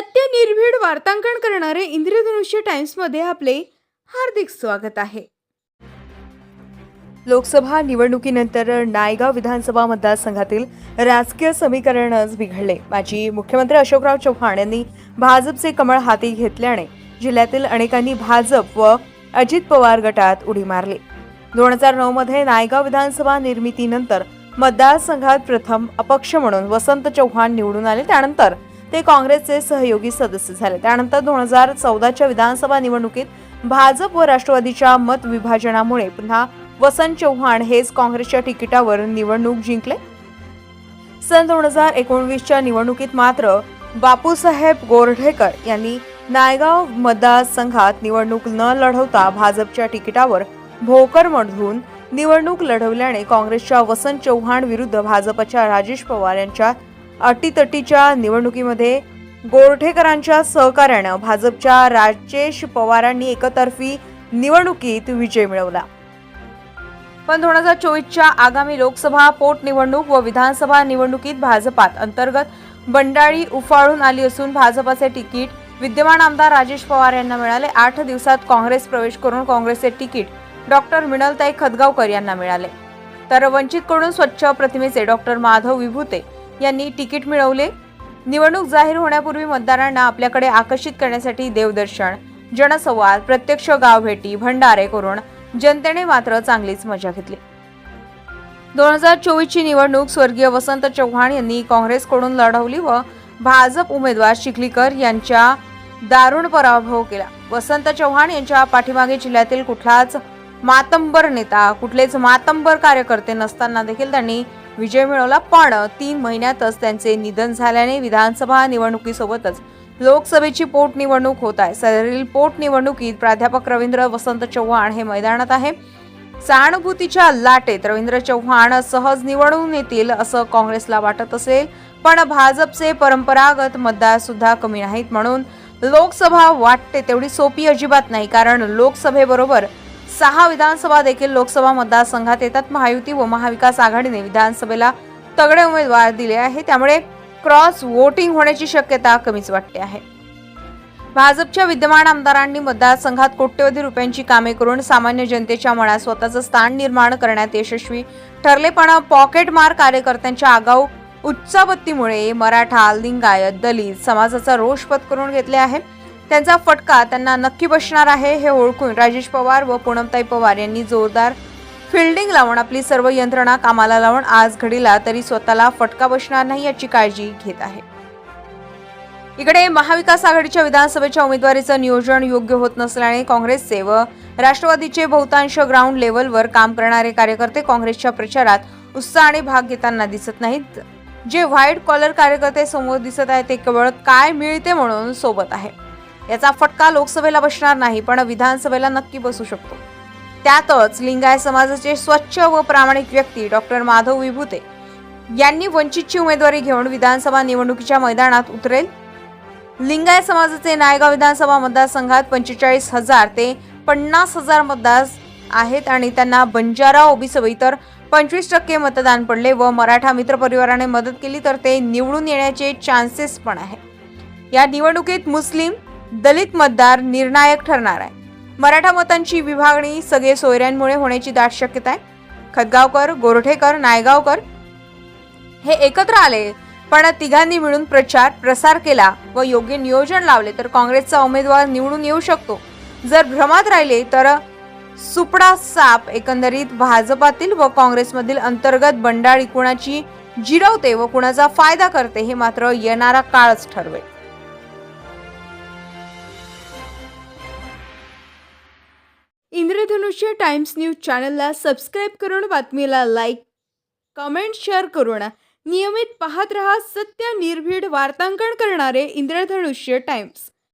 निर्भीड वार्तांकन करणारे इंद्रधनुष्य टाइम्समध्ये आपले हार्दिक स्वागत आहे. लोकसभा निवडणुकीनंतर नायगाव विधानसभा मतदारसंघातील राजकीय समीकरणच बिघडले. माजी मुख्यमंत्री अशोकराव चव्हाण यांनी भाजपचे कमळ हाती घेतल्याने जिल्ह्यातील अनेकांनी भाजप व अजित पवार गटात उडी मारली. दोन हजार नऊ मध्ये नायगाव विधानसभा निर्मितीनंतर मतदारसंघात प्रथम अपक्ष म्हणून वसंत चव्हाण निवडून आले. त्यानंतर ते काँग्रेसचे सहयोगी सदस्य झाले. त्यानंतर दोन हजार चौदाच्या विधानसभा निवडणुकीत भाजप व राष्ट्रवादीच्या मत विभाजनामुळे पुन्हा वसंत चव्हाण हेच काँग्रेसच्या तिकिटावर निवडणूक जिंकले. सन दोन हजार एकोणवीसच्या निवडणुकीत मात्र बापूसाहेब गोरढेकर यांनी नायगाव मतदारसंघात निवडणूक न लढवता भाजपच्या तिकिटावर भोकरमधून निवडणूक लढवल्याने काँग्रेसच्या वसंत चव्हाण विरुद्ध भाजपच्या राजेश पवार यांच्या अटीतटीच्या निवडणुकीमध्ये गोरठेकरांच्या सहकार्यानं भाजपच्या राजेश पवारांनी एकतर्फी निवडणुकीत विजय मिळवला. पण दोन हजार चोवीसच्या आगामी लोकसभा पोटनिवडणूक व विधानसभा निवडणुकीत भाजपात अंतर्गत बंडाळी उफाळून आली असून भाजपाचे तिकीट विद्यमान आमदार राजेश पवार यांना मिळाले. आठ दिवसात काँग्रेस प्रवेश करून काँग्रेसचे तिकीट डॉक्टर मिनलताई खदगावकर यांना मिळाले. तर वंचितकडून स्वच्छ प्रतिमेचे डॉक्टर माधव विभूते यांनी तिकीट मिळवले. निवडणूक जाहीर होण्यापूर्वी मतदारांना आपल्याकडे आकर्षित करण्यासाठी देवदर्शन जनसंवाद प्रत्यक्ष गावभेटी भंडारे करून जनतेने मात्र चांगलीच मजा घेतली. दोन हजार चोवीसची निवडणूक स्वर्गीय वसंत चव्हाण यांनी काँग्रेसकडून लढवली व भाजप उमेदवार चिखलीकर यांच्या दारुण पराभव केला. वसंत चव्हाण यांच्या पाठीमागे जिल्ह्यातील कुठलाच मातंबर नेता कुठलेच मातंबर कार्यकर्ते नसताना देखील त्यांनी विजय मिळवला. पण तीन महिन्यातच त्यांचे निधन झाल्याने विधानसभा निवडणुकीसोबतच लोकसभेची पोटनिवडणूक होत आहे. सदरील पोटनिवडणुकीत प्राध्यापक रवींद्र वसंत चव्हाण हे मैदानात आहे. सहानुभूतीच्या लाटेत रवींद्र चव्हाण सहज निवडून येतील असं काँग्रेसला वाटत असेल. पण भाजपचे परंपरागत मतदार सुद्धा कमी नाहीत म्हणून लोकसभा वाटते तेवढी सोपी अजिबात नाही. कारण लोकसभेबरोबर सहा विधानसभा देखील लोकसभा मतदारसंघात येतात. महायुती व महाविकास आघाडीने विधानसभेला तगडे उमेदवार दिले आहे. त्यामुळे क्रॉस वोटिंग होण्याची शक्यता कमीच वाटते आहे. भाजपच्या विद्यमान आमदारांनी मतदारसंघात कोट्यवधी रुपयांची कामे करून सामान्य जनतेच्या मनात स्वतःचं स्थान निर्माण करण्यात यशस्वी ठरले पण पॉकेटमार कार्यकर्त्यांच्या आगाऊ उच्चाबत्तीमुळे मराठा लिंगायत दलित समाजाचा रोष पत्करून घेतले आहे. त्यांचा फटका त्यांना नक्की बसणार आहे हे ओळखून राजेश पवार व पूनमताई पवार यांनी जोरदार फिल्डिंग लावून आपली सर्व यंत्रणा कामाला लावून आज घडीला तरी स्वतःला फटका बसणार नाही याची काळजी घेत आहे. इकडे महाविकास आघाडीच्या विधानसभेच्या उमेदवारीचं नियोजन योग्य होत नसल्याने काँग्रेसचे व राष्ट्रवादीचे बहुतांश ग्राउंड लेवलवर काम करणारे कार्यकर्ते काँग्रेसच्या प्रचारात उत्साहाने भाग घेताना दिसत नाहीत. जे व्हाईट कॉलर कार्यकर्ते समोर दिसत आहेत ते केवळ काय मिळते म्हणून सोबत आहे. याचा फटका लोकसभेला बसणार नाही पण विधानसभेला नक्की बसू शकतो. त्यातच लिंगायत समाजाचे स्वच्छ व प्रामाणिक व्यक्ती डॉक्टर माधव विभूते यांनी वंचितची उमेदवारी घेऊन विधानसभा निवडणुकीच्या मैदानात उतरेल. लिंगायत समाजाचे नायगाव विधानसभा मतदारसंघात पंचेचाळीस हजार ते पन्नास हजार मतदार आहेत आणि त्यांना बंजारा ओबीसी तर पंचवीस टक्के मतदान पडले व मराठा मित्र परिवाराने मदत केली तर ते निवडून येण्याचे चान्सेस पण आहे या निवडणुकीत मुस्लिम दलित मतदार निर्णायक ठरणार आहे. मराठा मतांची विभागणी सगळे सोयऱ्यांमुळे होण्याची दाट शक्यता आहे. खदगावकर गोरठेकर नायगावकर हे एकत्र आले पण तिघांनी मिळून प्रचार प्रसार केला व योग्य नियोजन लावले तर काँग्रेसचा उमेदवार निवडून येऊ शकतो. जर भ्रमात राहिले तर सुपडा साप एकंदरीत भाजपातील व काँग्रेसमधील अंतर्गत बंडाळी कुणाची जिरवते व कुणाचा फायदा करते हे मात्र येणारा काळच ठरवेल. इंद्रधनुष्य टाइम्स न्यूज चॅनलला सबस्क्राईब करून बातमीला लाईक कमेंट शेअर करून नियमित पाहत रहा सत्य निर्भीड वार्तांकन करणारे इंद्रधनुष्य टाइम्स.